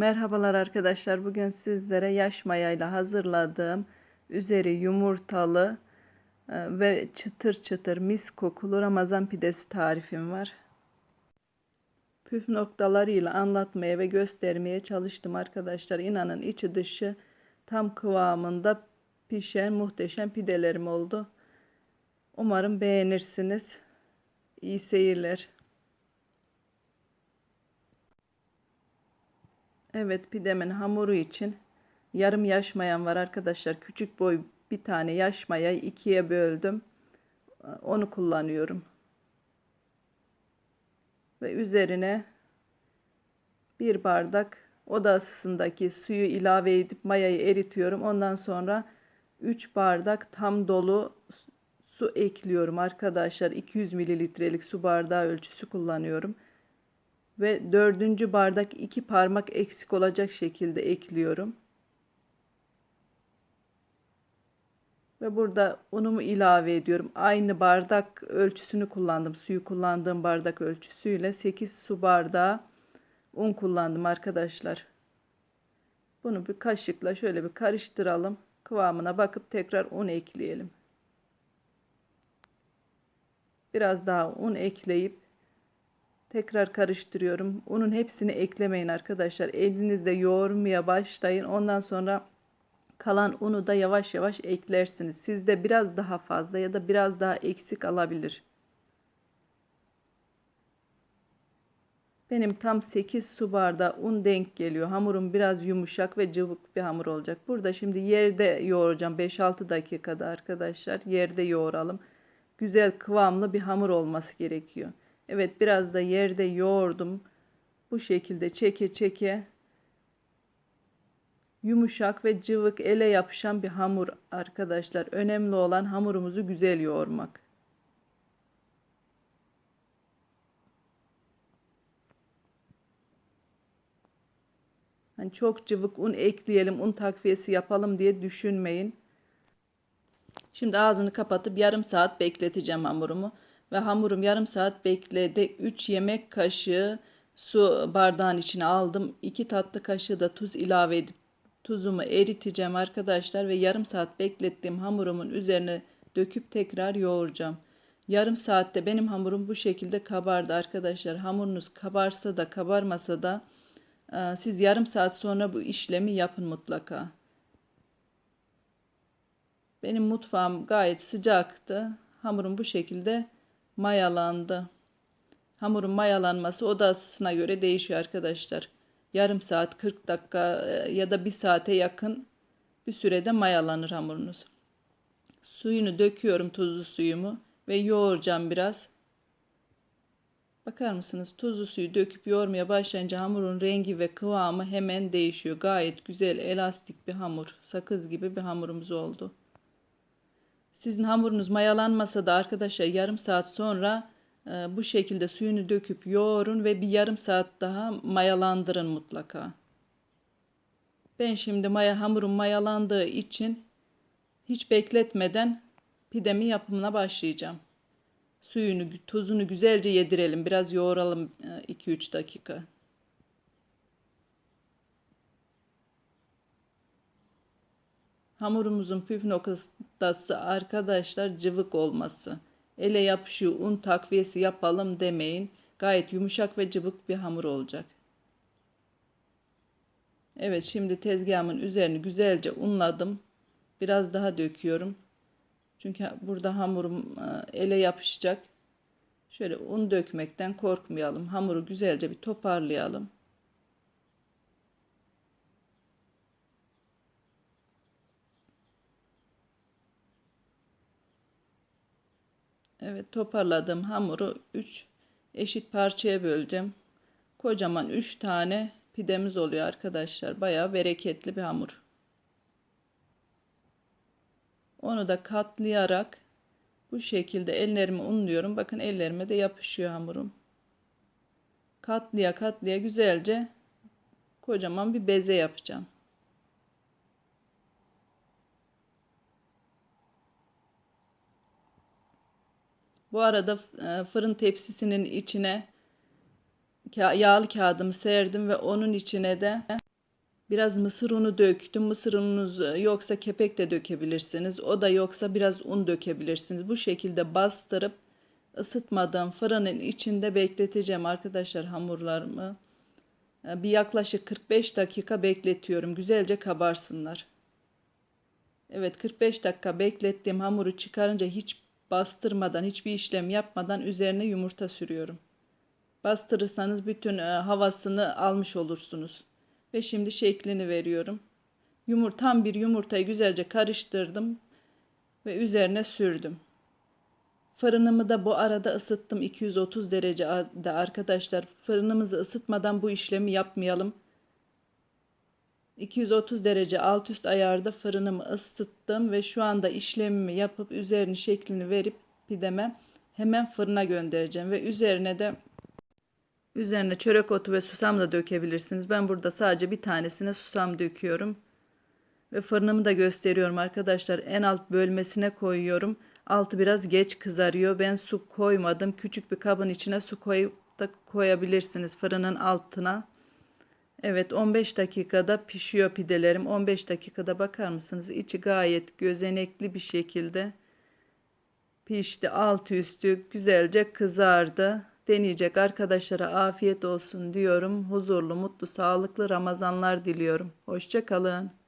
Merhabalar arkadaşlar. Bugün sizlere yaş mayayla hazırladığım üzeri yumurtalı e, ve çıtır çıtır mis kokulu Ramazan pidesi tarifim var. Püf noktalarıyla anlatmaya ve göstermeye çalıştım arkadaşlar. İnanın içi dışı tam kıvamında pişen muhteşem pidelerim oldu. Umarım beğenirsiniz. İyi seyirler. Evet pidemin hamuru için yarım yaş mayam var arkadaşlar. Küçük boy bir tane yaş ikiye böldüm. Onu kullanıyorum. Ve üzerine bir bardak oda ısısındaki suyu ilave edip mayayı eritiyorum. Ondan sonra 3 bardak tam dolu su ekliyorum arkadaşlar. 200 mililitrelik su bardağı ölçüsü kullanıyorum ve dördüncü bardak iki parmak eksik olacak şekilde ekliyorum. Ve burada unumu ilave ediyorum. Aynı bardak ölçüsünü kullandım. Suyu kullandığım bardak ölçüsüyle 8 su bardağı un kullandım arkadaşlar. Bunu bir kaşıkla şöyle bir karıştıralım. Kıvamına bakıp tekrar un ekleyelim. Biraz daha un ekleyip Tekrar karıştırıyorum. Unun hepsini eklemeyin arkadaşlar. Elinizde yoğurmaya başlayın. Ondan sonra kalan unu da yavaş yavaş eklersiniz. Sizde biraz daha fazla ya da biraz daha eksik alabilir. Benim tam 8 su bardağı un denk geliyor. Hamurum biraz yumuşak ve cıvık bir hamur olacak. Burada şimdi yerde yoğuracağım. 5-6 dakikada arkadaşlar. Yerde yoğuralım. Güzel kıvamlı bir hamur olması gerekiyor. Evet biraz da yerde yoğurdum. Bu şekilde çeke çeke yumuşak ve cıvık ele yapışan bir hamur arkadaşlar. Önemli olan hamurumuzu güzel yoğurmak. Hani çok cıvık un ekleyelim, un takviyesi yapalım diye düşünmeyin. Şimdi ağzını kapatıp yarım saat bekleteceğim hamurumu ve hamurum yarım saat bekledi. 3 yemek kaşığı su bardağın içine aldım. 2 tatlı kaşığı da tuz ilave edip tuzumu eriteceğim arkadaşlar ve yarım saat beklettiğim hamurumun üzerine döküp tekrar yoğuracağım. Yarım saatte benim hamurum bu şekilde kabardı arkadaşlar. Hamurunuz kabarsa da kabarmasa da e, siz yarım saat sonra bu işlemi yapın mutlaka. Benim mutfağım gayet sıcaktı. Hamurum bu şekilde mayalandı. Hamurun mayalanması oda ısısına göre değişiyor arkadaşlar. Yarım saat 40 dakika e, ya da bir saate yakın bir sürede mayalanır hamurunuz. Suyunu döküyorum tuzlu suyumu ve yoğuracağım biraz. Bakar mısınız tuzlu suyu döküp yoğurmaya başlayınca hamurun rengi ve kıvamı hemen değişiyor. Gayet güzel elastik bir hamur. Sakız gibi bir hamurumuz oldu. Sizin hamurunuz mayalanmasa da arkadaşlar yarım saat sonra e, bu şekilde suyunu döküp yoğurun ve bir yarım saat daha mayalandırın mutlaka. Ben şimdi maya hamurum mayalandığı için hiç bekletmeden pidemi yapımına başlayacağım. Suyunu, tuzunu güzelce yedirelim. Biraz yoğuralım 2-3 e, dakika. Hamurumuzun püf noktası arkadaşlar cıvık olması. Ele yapışıyor un takviyesi yapalım demeyin. Gayet yumuşak ve cıvık bir hamur olacak. Evet şimdi tezgahımın üzerini güzelce unladım. Biraz daha döküyorum. Çünkü burada hamurum e, ele yapışacak. Şöyle un dökmekten korkmayalım. Hamuru güzelce bir toparlayalım. Evet toparladım hamuru 3 eşit parçaya böleceğim. Kocaman 3 tane pidemiz oluyor arkadaşlar. Bayağı bereketli bir hamur. Onu da katlayarak bu şekilde ellerimi unluyorum. Bakın ellerime de yapışıyor hamurum. Katlaya katlaya güzelce kocaman bir beze yapacağım. Bu arada e, fırın tepsisinin içine yağlı kağıdımı serdim ve onun içine de Biraz mısır unu döktüm. Mısır ununuz e, yoksa kepek de dökebilirsiniz. O da yoksa biraz un dökebilirsiniz. Bu şekilde bastırıp ısıtmadan fırının içinde bekleteceğim arkadaşlar hamurlarımı. E, Bir yaklaşık 45 dakika bekletiyorum. Güzelce kabarsınlar. Evet 45 dakika beklettiğim hamuru çıkarınca hiç bastırmadan, hiçbir işlem yapmadan üzerine yumurta sürüyorum. Bastırırsanız bütün e, havasını almış olursunuz. Ve şimdi şeklini veriyorum. Yumur tam bir yumurtayı güzelce karıştırdım ve üzerine sürdüm. Fırınımı da bu arada ısıttım 230 derecede arkadaşlar. Fırınımızı ısıtmadan bu işlemi yapmayalım. 230 derece alt üst ayarda fırınımı ısıttım ve şu anda işlemimi yapıp üzerini şeklini verip pideme hemen fırına göndereceğim ve üzerine de üzerine çörek otu ve susam da dökebilirsiniz. Ben burada sadece bir tanesine susam döküyorum. Ve fırınımı da gösteriyorum arkadaşlar. En alt bölmesine koyuyorum. Altı biraz geç kızarıyor. Ben su koymadım. Küçük bir kabın içine su koyup da koyabilirsiniz fırının altına. Evet 15 dakikada pişiyor pidelerim. 15 dakikada bakar mısınız? İçi gayet gözenekli bir şekilde pişti. Altı üstü güzelce kızardı. Deneyecek arkadaşlara afiyet olsun diyorum. Huzurlu, mutlu, sağlıklı Ramazanlar diliyorum. Hoşça kalın.